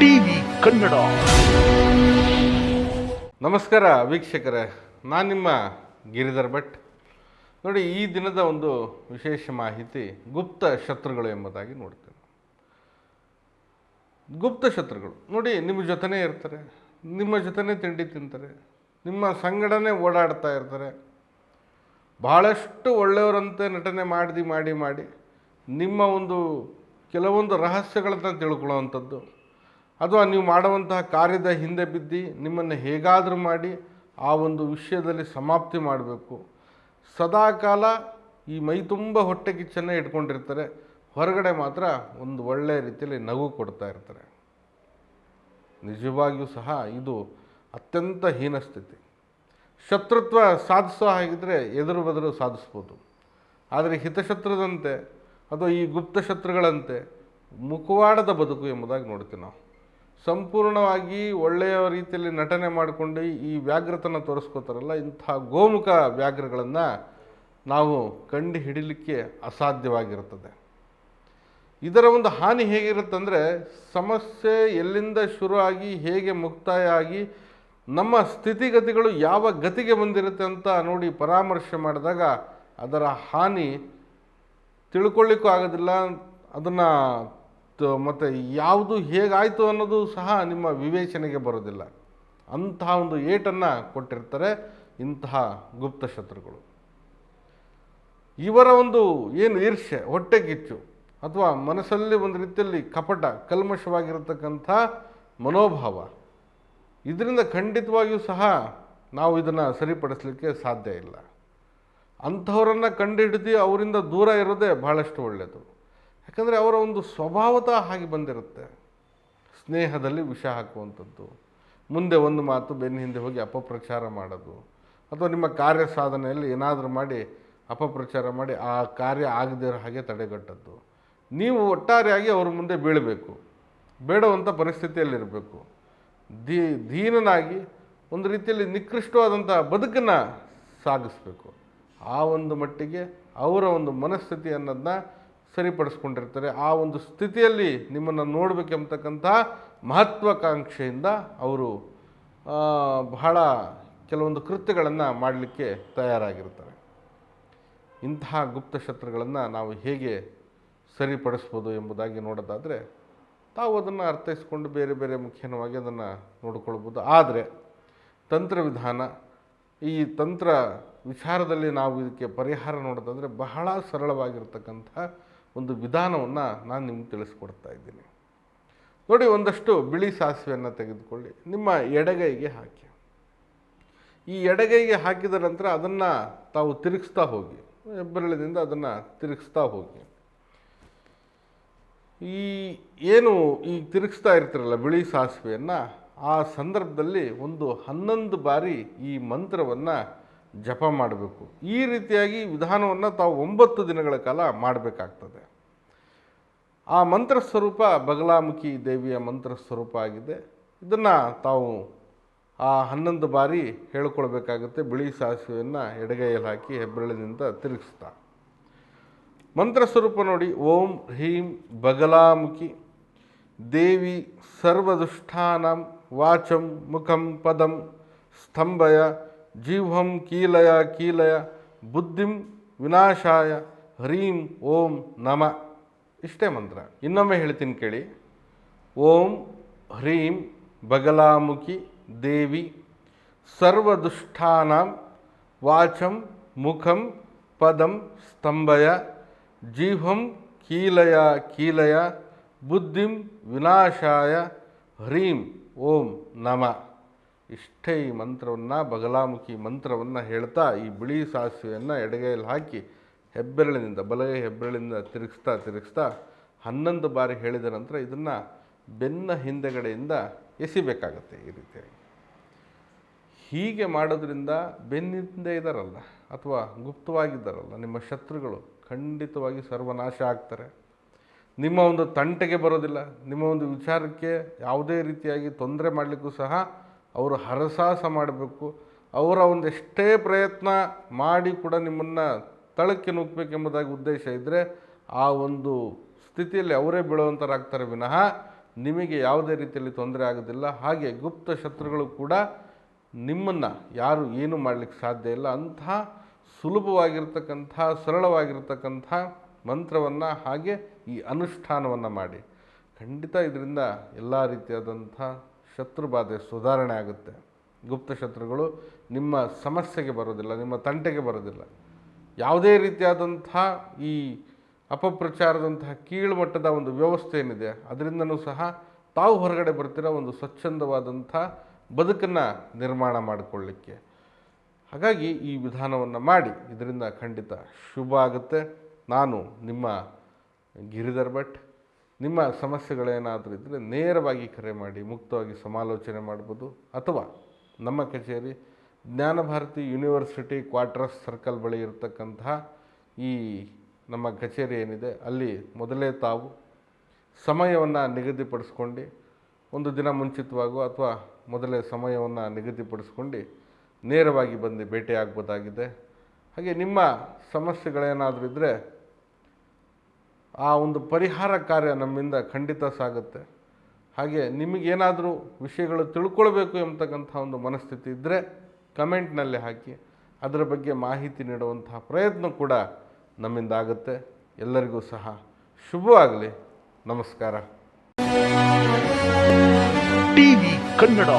TV Kannada. ನಮಸ್ಕಾರ ವೀಕ್ಷಕರೇ, ನಾನು ನಿಮ್ಮ ಗಿರಿಧರ್ ಭಟ್. ನೋಡಿ, ಈ ದಿನದ ಒಂದು ವಿಶೇಷ ಮಾಹಿತಿ ಗುಪ್ತ ಶತ್ರುಗಳು ಎಂಬುದಾಗಿ ನೋಡ್ತೇವೆ ಗುಪ್ತ ಶತ್ರುಗಳು, ನೋಡಿ, ನಿಮ್ಮ ಜೊತೆನೇ ಇರ್ತಾರೆ, ನಿಮ್ಮ ಜೊತೆನೇ ತಿಂಡಿ ತಿಂತಾರೆ, ನಿಮ್ಮ ಸಂಗಡನೆ ಓಡಾಡ್ತಾ ಇರ್ತಾರೆ. ಬಹಳಷ್ಟು ಒಳ್ಳೆಯವರಂತೆ ನಟನೆ ಮಾಡಿ ಮಾಡಿ ಮಾಡಿ, ನಿಮ್ಮ ಒಂದು ಕೆಲವೊಂದು ರಹಸ್ಯಗಳನ್ನು ತಿಳ್ಕೊಳ್ಳುವಂಥದ್ದು ಅಥವಾ ನೀವು ಮಾಡುವಂತಹ ಕಾರ್ಯದ ಹಿಂದೆ ಬಿದ್ದು ನಿಮ್ಮನ್ನು ಹೇಗಾದರೂ ಮಾಡಿ ಆ ಒಂದು ವಿಷಯದಲ್ಲಿ ಸಮಾಪ್ತಿ ಮಾಡಬೇಕು. ಸದಾಕಾಲ ಈ ಮೈ ತುಂಬ ಹೊಟ್ಟೆ ಕಿಚ್ಚನ್ನೇ ಇಟ್ಕೊಂಡಿರ್ತಾರೆ. ಹೊರಗಡೆ ಮಾತ್ರ ಒಂದು ಒಳ್ಳೆಯ ರೀತಿಯಲ್ಲಿ ನಗು ಕೊಡ್ತಾ ಇರ್ತಾರೆ. ನಿಜವಾಗಿಯೂ ಸಹ ಇದು ಅತ್ಯಂತ ಹೀನ ಸ್ಥಿತಿ. ಶತ್ರುತ್ವ ಸಾಧಿಸೋ ಹಾಗಿದ್ರೆ ಎದುರು ಬದುರು ಸಾಧಿಸ್ಬೋದು. ಆದರೆ ಹಿತಶತ್ರುದಂತೆ ಅಥವಾ ಈ ಗುಪ್ತ ಶತ್ರುಗಳಂತೆ ಮುಖವಾಡದ ಬದುಕು ಎಂಬುದಾಗಿ ನೋಡ್ತೀವಿ ನಾವು. ಸಂಪೂರ್ಣವಾಗಿ ಒಳ್ಳೆಯ ರೀತಿಯಲ್ಲಿ ನಟನೆ ಮಾಡಿಕೊಂಡು ಈ ವ್ಯಾಘ್ರತನ ತೋರಿಸ್ಕೋತಾರಲ್ಲ, ಇಂಥ ಗೋಮುಖ ವ್ಯಾಘ್ರಗಳನ್ನು ನಾವು ಕಂಡು ಹಿಡಿಲಿಕ್ಕೆ ಅಸಾಧ್ಯವಾಗಿರುತ್ತದೆ. ಇದರ ಒಂದು ಹಾನಿ ಹೇಗಿರುತ್ತಂದರೆ ಸಮಸ್ಯೆ ಎಲ್ಲಿಂದ ಶುರುವಾಗಿ ಹೇಗೆ ಮುಕ್ತಾಯ ಆಗಿ ನಮ್ಮ ಸ್ಥಿತಿಗತಿಗಳು ಯಾವ ಗತಿಗೆ ಬಂದಿರುತ್ತೆ ಅಂತ ನೋಡಿ ಪರಾಮರ್ಶೆ ಮಾಡಿದಾಗ ಅದರ ಹಾನಿ ತಿಳ್ಕೊಳ್ಳಿಕ್ಕೂ ಆಗೋದಿಲ್ಲ. ಅದನ್ನು ಮತ್ತು ಯಾವುದು ಹೇಗಾಯಿತು ಅನ್ನೋದು ಸಹ ನಿಮ್ಮ ವಿವೇಚನೆಗೆ ಬರೋದಿಲ್ಲ. ಅಂತಹ ಒಂದು ಏಟನ್ನು ಕೊಟ್ಟಿರ್ತಾರೆ ಇಂತಹ ಗುಪ್ತ ಶತ್ರುಗಳು. ಇವರ ಒಂದು ಏನು ಈರ್ಷ್ಯೆ ಹೊಟ್ಟೆ ಕಿಚ್ಚು ಅಥವಾ ಮನಸ್ಸಲ್ಲಿ ಒಂದು ರೀತಿಯಲ್ಲಿ ಕಪಟ, ಕಲ್ಮಶವಾಗಿರತಕ್ಕಂಥ ಮನೋಭಾವ, ಇದರಿಂದ ಖಂಡಿತವಾಗಿಯೂ ಸಹ ನಾವು ಇದನ್ನು ಸರಿಪಡಿಸಲಿಕ್ಕೆ ಸಾಧ್ಯ ಇಲ್ಲ. ಅಂಥವರನ್ನು ಕಂಡುಹಿಡಿದು ಅವರಿಂದ ದೂರ ಇರೋದೇ ಬಹಳಷ್ಟು ಒಳ್ಳೆಯದು. ಯಾಕಂದರೆ ಅವರ ಒಂದು ಸ್ವಭಾವತಃ ಹಾಗೆ ಬಂದಿರುತ್ತೆ. ಸ್ನೇಹದಲ್ಲಿ ವಿಷ ಹಾಕುವಂಥದ್ದು. ಮುಂದೆ ಒಂದು ಮಾತು ಬೆನ್ನ ಹಿಂದೆ ಹೋಗಿ ಅಪಪ್ರಚಾರ ಮಾಡೋದು. ಅಥವಾ ನಿಮ್ಮ ಕಾರ್ಯ ಸಾಧನೆಯಲ್ಲಿ ಏನಾದರೂ ಮಾಡಿ ಅಪಪ್ರಚಾರ ಮಾಡಿ ಆ ಕಾರ್ಯ ಆಗದೇ ಇರೋ ಹಾಗೆ ತಡೆಗಟ್ಟದ್ದು. ನೀವು ಒಟ್ಟಾರೆಯಾಗಿ ಅವ್ರ ಮುಂದೆ ಬೀಳಬೇಕು. ಬೇಡವಂಥ ಪರಿಸ್ಥಿತಿಯಲ್ಲಿರಬೇಕು. ದೀ ದೀನನಾಗಿ ಒಂದು ರೀತಿಯಲ್ಲಿ ನಿಕೃಷ್ಟವಾದಂಥ ಬದುಕನ್ನು ಸಾಗಿಸ್ಬೇಕು. ಆ ಒಂದು ಮಟ್ಟಿಗೆ ಅವರ ಒಂದು ಮನಸ್ಥಿತಿ ಅನ್ನೋದನ್ನ ಸರಿಪಡಿಸ್ಕೊಂಡಿರ್ತಾರೆ. ಆ ಒಂದು ಸ್ಥಿತಿಯಲ್ಲಿ ನಿಮ್ಮನ್ನು ನೋಡಬೇಕೆಂಬತಕ್ಕಂಥ ಮಹತ್ವಾಕಾಂಕ್ಷೆಯಿಂದ ಅವರು ಬಹಳ ಕೆಲವೊಂದು ಕೃತ್ಯಗಳನ್ನು ಮಾಡಲಿಕ್ಕೆ ತಯಾರಾಗಿರ್ತಾರೆ. ಇಂತಹ ಗುಪ್ತ ಶತ್ರುಗಳನ್ನು ನಾವು ಹೇಗೆ ಸರಿಪಡಿಸ್ಬೋದು ಎಂಬುದಾಗಿ ನೋಡೋದಾದರೆ, ತಾವು ಅದನ್ನು ಅರ್ಥೈಸ್ಕೊಂಡು ಬೇರೆ ಬೇರೆ ಮುಖ್ಯವಾಗಿ ಅದನ್ನು ನೋಡಿಕೊಳ್ಬೋದು. ಆದರೆ ತಂತ್ರವಿಧಾನ ಈ ತಂತ್ರ ವಿಚಾರದಲ್ಲಿ ನಾವು ಇದಕ್ಕೆ ಪರಿಹಾರ ನೋಡೋದಾದರೆ ಬಹಳ ಸರಳವಾಗಿರ್ತಕ್ಕಂಥ ಒಂದು ವಿಧಾನವನ್ನು ನಾನು ನಿಮ್ಗೆ ತಿಳಿಸ್ಕೊಡ್ತಾ ಇದ್ದೀನಿ. ನೋಡಿ, ಒಂದಷ್ಟು ಬಿಳಿ ಸಾಸಿವೆಯನ್ನು ತೆಗೆದುಕೊಳ್ಳಿ. ನಿಮ್ಮ ಎಡಗೈಗೆ ಹಾಕಿ. ಈ ಎಡಗೈಗೆ ಹಾಕಿದ ನಂತರ ಅದನ್ನು ತಾವು ತಿರುಗಿಸ್ತಾ ಹೋಗಿ. ಹೆಬ್ಬೆರಳಿನಿಂದ ಅದನ್ನು ತಿರುಗಿಸ್ತಾ ಹೋಗಿ. ಈ ಏನು ಈ ತಿರುಗಿಸ್ತಾ ಇರ್ತೀರಲ್ಲ ಬಿಳಿ ಸಾಸಿವೆಯನ್ನು, ಆ ಸಂದರ್ಭದಲ್ಲಿ ಒಂದು ಹನ್ನೊಂದು ಬಾರಿ ಈ ಮಂತ್ರವನ್ನು ಜಪ ಮಾಡಬೇಕು. ಈ ರೀತಿಯಾಗಿ ವಿಧಾನವನ್ನು ತಾವು ಒಂಬತ್ತು ದಿನಗಳ ಕಾಲ ಮಾಡಬೇಕಾಗ್ತದೆ. ಆ ಮಂತ್ರ ಸ್ವರೂಪ ಬಗಲಾಮುಖಿ ದೇವಿಯ ಮಂತ್ರ ಸ್ವರೂಪ ಆಗಿದೆ. ಇದನ್ನು ತಾವು ಆ ಹನ್ನೊಂದು ಬಾರಿ ಹೇಳ್ಕೊಳ್ಬೇಕಾಗುತ್ತೆ. ಬಿಳಿ ಸಾಸಿವೆಯನ್ನು ಎಡಗೈಯಲ್ಲಿ ಹಾಕಿ ಹೆಬ್ಬೆರಳಿನಿಂದ ತಿರುಗಿಸ್ತಾ. ಮಂತ್ರ ಸ್ವರೂಪ ನೋಡಿ, ಓಂ ಹ್ರೀಂ ಬಗಲಾಮುಖಿ ದೇವಿ ಸರ್ವದುಷ್ಠಾನಂ ವಾಚಂ ಮುಖಂ ಪದಂ ಸ್ತಂಭಯ ಜೀವಂ ಕೀಲಯ ಕೀಲಯ ಬುದ್ಧಿಂ ವಿನಾಶಾಯ ಹ್ರೀಂ ಓಂ ನಮ. ಇಷ್ಟೇ ಮಂತ್ರ. ಇನ್ನೊಮ್ಮೆ ಹೇಳ್ತೀನಿ ಕೇಳಿ. ಓಂ ಹ್ರೀಂ ಬಗಲಾಮುಖಿ ದೇವಿ ಸರ್ವದುಷ್ಟಾನಾಂ ವಾಚಂ ಮುಖಂ ಪದಂ ಸ್ತಂಭಯ ಜೀವಂ ಕೀಲಯ ಕೀಲಯ ಬುದ್ಧಿಂ ವಿನಾಶಾಯ ಹ್ರೀಂ ಓಂ ನಮ. ಇಷ್ಟೇ ಈ ಮಂತ್ರವನ್ನು, ಬಗಲಾಮುಖಿ ಮಂತ್ರವನ್ನು ಹೇಳ್ತಾ ಈ ಬಿಳಿ ಸಾಸಿವೆಯನ್ನು ಎಡಗೈಯಲ್ಲಿ ಹಾಕಿ ಹೆಬ್ಬೆರಳಿನಿಂದ, ಬಲಗೈ ಹೆಬ್ಬೆರಳಿನಿಂದ ತಿರುಗಿಸ್ತಾ ತಿರುಗಿಸ್ತಾ ಹನ್ನೊಂದು ಬಾರಿ ಹೇಳಿದ ನಂತರ ಇದನ್ನು ಬೆನ್ನ ಹಿಂದೆಗಡೆಯಿಂದ ಎಸಿಬೇಕಾಗತ್ತೆ ಈ ರೀತಿಯಾಗಿ. ಹೀಗೆ ಮಾಡೋದ್ರಿಂದ ಬೆನ್ನಿಂದೆ ಇದ್ದಾರಲ್ಲ ಅಥವಾ ಗುಪ್ತವಾಗಿದ್ದಾರಲ್ಲ, ನಿಮ್ಮ ಶತ್ರುಗಳು ಖಂಡಿತವಾಗಿ ಸರ್ವನಾಶ ಆಗ್ತಾರೆ. ನಿಮ್ಮ ಒಂದು ತಂಟೆಗೆ ಬರೋದಿಲ್ಲ, ನಿಮ್ಮ ಒಂದು ವಿಚಾರಕ್ಕೆ ಯಾವುದೇ ರೀತಿಯಾಗಿ ತೊಂದರೆ ಮಾಡಲಿಕ್ಕೂ ಸಹ ಅವರು ಹರಸಾಹಸ ಮಾಡಬೇಕು. ಅವರ ಒಂದೆಷ್ಟೇ ಪ್ರಯತ್ನ ಮಾಡಿ ಕೂಡ ನಿಮ್ಮನ್ನು ತಳಕ್ಕೆ ನುಗ್ಬೇಕೆಂಬುದಾಗಿ ಉದ್ದೇಶ ಇದ್ದರೆ ಆ ಒಂದು ಸ್ಥಿತಿಯಲ್ಲಿ ಅವರೇ ಬೀಳುವಂಥರಾಗ್ತಾರೆ ವಿನಃ ನಿಮಗೆ ಯಾವುದೇ ರೀತಿಯಲ್ಲಿ ತೊಂದರೆ ಆಗೋದಿಲ್ಲ. ಹಾಗೆ ಗುಪ್ತ ಶತ್ರುಗಳು ಕೂಡ ನಿಮ್ಮನ್ನು ಯಾರು ಏನು ಮಾಡಲಿಕ್ಕೆ ಸಾಧ್ಯ ಇಲ್ಲ ಅಂತಹ ಸುಲಭವಾಗಿರ್ತಕ್ಕಂಥ, ಸರಳವಾಗಿರ್ತಕ್ಕಂಥ ಮಂತ್ರವನ್ನು ಹಾಗೆ ಈ ಅನುಷ್ಠಾನವನ್ನು ಮಾಡಿ. ಖಂಡಿತ ಇದರಿಂದ ಎಲ್ಲ ರೀತಿಯಾದಂಥ ಶತ್ರುಬಾಧೆ ಸುಧಾರಣೆ ಆಗುತ್ತೆ. ಗುಪ್ತ ಶತ್ರುಗಳು ನಿಮ್ಮ ಸಮಸ್ಯೆಗೆ ಬರೋದಿಲ್ಲ, ನಿಮ್ಮ ತಂಟೆಗೆ ಬರೋದಿಲ್ಲ. ಯಾವುದೇ ರೀತಿಯಾದಂಥ ಈ ಅಪಪ್ರಚಾರದಂತಹ ಕೀಳುಮಟ್ಟದ ಒಂದು ವ್ಯವಸ್ಥೆ ಏನಿದೆ, ಅದರಿಂದನೂ ಸಹ ತಾವು ಹೊರಗಡೆ ಬರ್ತಿರೋ ಒಂದು ಸ್ವಚ್ಛಂದವಾದಂಥ ಬದುಕನ್ನು ನಿರ್ಮಾಣ ಮಾಡಿಕೊಳ್ಳಿಕ್ಕೆ. ಹಾಗಾಗಿ ಈ ವಿಧಾನವನ್ನು ಮಾಡಿ, ಇದರಿಂದ ಖಂಡಿತ ಶುಭ ಆಗುತ್ತೆ. ನಾನು ನಿಮ್ಮ ಗಿರಿಧರ್ ಭಟ್. ನಿಮ್ಮ ಸಮಸ್ಯೆಗಳೇನಾದರೂ ಇದ್ದರೆ ನೇರವಾಗಿ ಕರೆ ಮಾಡಿ, ಮುಕ್ತವಾಗಿ ಸಮಾಲೋಚನೆ ಮಾಡ್ಬೋದು. ಅಥವಾ ನಮ್ಮ ಕಚೇರಿ ಜ್ಞಾನಭಾರತಿ ಯೂನಿವರ್ಸಿಟಿ ಕ್ವಾರ್ಟರ್ಸ್ ಸರ್ಕಲ್ ಬಳಿ ಇರತಕ್ಕಂತಹ ಈ ನಮ್ಮ ಕಚೇರಿ ಏನಿದೆ, ಅಲ್ಲಿ ಮೊದಲೇ ತಾವು ಸಮಯವನ್ನು ನಿಗದಿಪಡಿಸ್ಕೊಂಡು, ಒಂದು ದಿನ ಮುಂಚಿತವಾಗೂ ಅಥವಾ ಮೊದಲೇ ಸಮಯವನ್ನು ನಿಗದಿಪಡಿಸ್ಕೊಂಡು ನೇರವಾಗಿ ಬಂದು ಭೇಟಿಯಾಗ್ಬೋದಾಗಿದೆ. ಹಾಗೆ ನಿಮ್ಮ ಸಮಸ್ಯೆಗಳೇನಾದರೂ ಇದ್ದರೆ ಆ ಒಂದು ಪರಿಹಾರ ಕಾರ್ಯ ನಮ್ಮಿಂದ ಖಂಡಿತ ಸಾಗುತ್ತೆ. ಹಾಗೆ ನಿಮಗೇನಾದರೂ ವಿಷಯಗಳು ತಿಳ್ಕೊಳ್ಬೇಕು ಎಂಬತಕ್ಕಂಥ ಒಂದು ಮನಸ್ಥಿತಿ ಇದ್ದರೆ ಕಮೆಂಟ್ನಲ್ಲಿ ಹಾಕಿ. ಅದರ ಬಗ್ಗೆ ಮಾಹಿತಿ ನೀಡುವಂತಹ ಪ್ರಯತ್ನ ಕೂಡ ನಮ್ಮಿಂದ ಆಗುತ್ತೆ ಎಲ್ಲರಿಗೂ ಸಹ ಶುಭವಾಗಲಿ. ನಮಸ್ಕಾರ. ಟಿವಿ ಕನ್ನಡ.